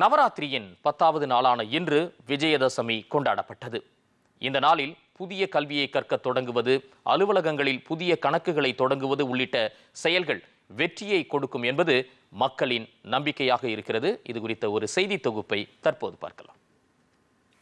நவராத்திரியின் பத்தாவது நாளான இன்று விஜயதசமி கொண்டாடப்பட்டது. இந்த நாளில் புதிய கல்வியை கற்க தொடங்குவது அலுவலகங்களில் புதிய கணக்குகளை தொடங்குவது உள்ளிட்ட செயல்கள் வெற்றியை கொடுக்கும் என்பது மக்களின் நம்பிக்கையாக இருக்கிறது. இது குறித்த ஒரு செய்தி தொகுப்பை தற்போது பார்க்கலாம்.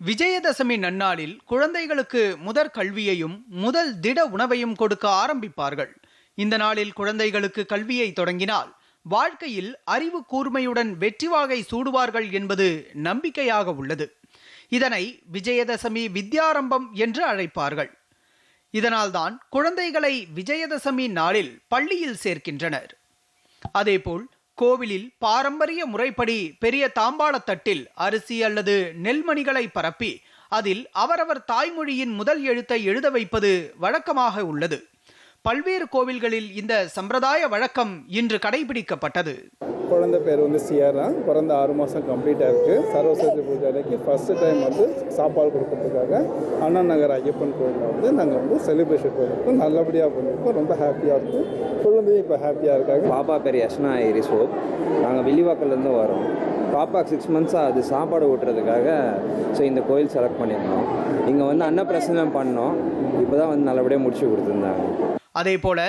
விஜயதசமி நன்னாளில் குழந்தைகளுக்கு முதற் கல்வியையும் முதல் திட உணவையும் கொடுக்க ஆரம்பிப்பார்கள். இந்த நாளில் குழந்தைகளுக்கு கல்வியை தொடங்கினால் வாழ்க்கையில் அறிவு கூர்மையுடன் வெற்றி வாகை சூடுவார்கள் என்பது நம்பிக்கையாக உள்ளது. இதனை விஜயதசமி வித்யாரம்பம் என்று அழைப்பார்கள். இதனால்தான் குழந்தைகளை விஜயதசமி நாளில் பள்ளியில் சேர்க்கின்றனர். அதேபோல் கோவிலில் பாரம்பரிய முறைப்படி பெரிய தாம்பாளத்தட்டில் அரிசி அல்லது நெல்மணிகளை பரப்பி அதில் அவரவர் தாய்மொழியின் முதல் எழுத்தை எழுத வைப்பது வழக்கமாக உள்ளது. பல்வேறு கோவில்களில் இந்த சம்பிரதாய வழக்கம் இன்று கடைபிடிக்கப்பட்டது. குழந்தை பேர் வந்து சியாரா. பிறந்த ஆறு மாதம் கம்ப்ளீட்டாக இருக்குது சரஸ்வதி பூஜை அன்னைக்கு ஃபஸ்ட்டு டைம் வந்து சாப்பாடு கொடுக்கறதுக்காக அண்ணா நகர் ஐயப்பன் கோயிலில் வந்து நாங்கள் வந்து செலிப்ரேஷன் பண்ணியிருக்கோம் நல்லபடியாக பண்ணியிருக்கோம் ரொம்ப ஹாப்பியாக இருக்கும் குழந்தையும் இப்போ ஹாப்பியாக இருக்காங்க. பாப்பா பேர் யஷ்னா ஐரிஸ் ஹோப் நாங்கள் வில்லிவாக்கல்லேருந்து வரோம். பாப்பாக்கு சிக்ஸ் மந்த்ஸாக அது சாப்பாடு ஊட்டுறதுக்காக ஸோ இந்த கோயில் செலக்ட் பண்ணியிருந்தோம். இங்கே வந்து அன்னப்பிரசனம் பண்ணோம். இப்போ தான் வந்து நல்லபடியாக முடிச்சு கொடுத்துருந்தாங்க. அதேபோல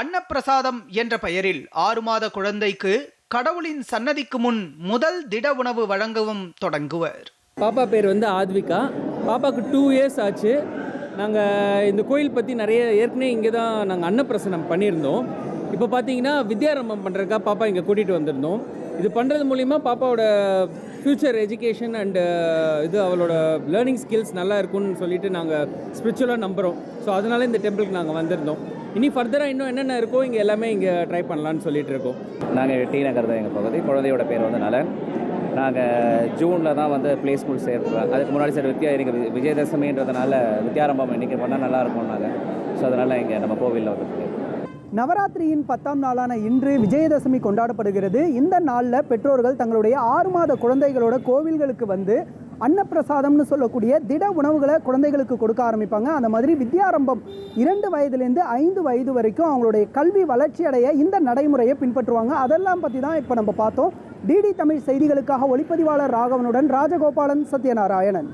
அன்னப்பிரசாதம் என்ற பெயரில் ஆறு மாத குழந்தைக்கு கடவுளின் சன்னதிக்கு முன் முதல் திட உணவு வழங்கவும் தொடங்குவர். பாப்பா பேர் வந்து ஆத்விகா. பாப்பாவுக்கு டூ இயர்ஸ் ஆச்சு. நாங்கள் இந்த கோயில் பற்றி நிறைய ஏற்கனவே இங்கே தான் நாங்கள் அன்னப்பிரசனம் பண்ணியிருந்தோம். இப்போ பார்த்தீங்கன்னா வித்யாரம்பம் பண்ணுறதுக்காக பாப்பா இங்கே கூட்டிகிட்டு வந்திருந்தோம். இது பண்ணுறது மூலிமா பாப்பாவோட ஃப்யூச்சர் எஜுகேஷன் அண்டு இது அவளோட லேர்னிங் ஸ்கில்ஸ் நல்லா இருக்கும்னு சொல்லிட்டு நாங்கள் ஸ்பிரிச்சுவலாக நம்புகிறோம் ஸோ அதனால இந்த டெம்பிளுக்கு நாங்கள் வந்திருந்தோம். இனி ஃபர்தராக இன்னும் என்னென்ன இருக்கோ இங்கே எல்லாமே இங்கே ட்ரை பண்ணலான்னு சொல்லிட்டு இருக்கோம். நாங்கள் டி நகர் தான் எங்கள் பகுதி. குழந்தையோட பேர் வந்து நலன். நாங்கள் ஜூனில் தான் வந்து ப்ளே ஸ்கூல் சேர்ப்போம் அதுக்கு முன்னாடி சரி வித்யா எனக்கு வி- விஜயதசமின்றதுனால வித்யாரம்பம் இன்னைக்கு பண்ணால் நல்லா இருக்கும்னாங்க ஸோ அதனால் இங்கே நம்ம கோவிலில் வந்து நவராத்திரியின் பத்தாம் நாளான இன்று விஜயதசமி கொண்டாடப்படுகிறது. இந்த நாளில் பெற்றோர்கள் தங்களுடைய ஆறு மாத குழந்தைகளோட கோவில்களுக்கு வந்து அன்னப்பிரசாதம்னு சொல்லக்கூடிய திட உணவுகளை குழந்தைகளுக்கு கொடுக்க ஆரம்பிப்பாங்க. அந்த மாதிரி வித்யாரம்பம் இரண்டு வயதுலேருந்து ஐந்து வயது வரைக்கும் அவங்களுடைய கல்வி வளர்ச்சி அடைய இந்த நடைமுறையை பின்பற்றுவாங்க. அதெல்லாம் பற்றி தான் இப்போ நம்ம பார்த்தோம். டிடி தமிழ் செய்திகளுக்காக ஒளிப்பதிவாளர் ராகவனுடன் ராஜகோபாலன் சத்யநாராயணன்.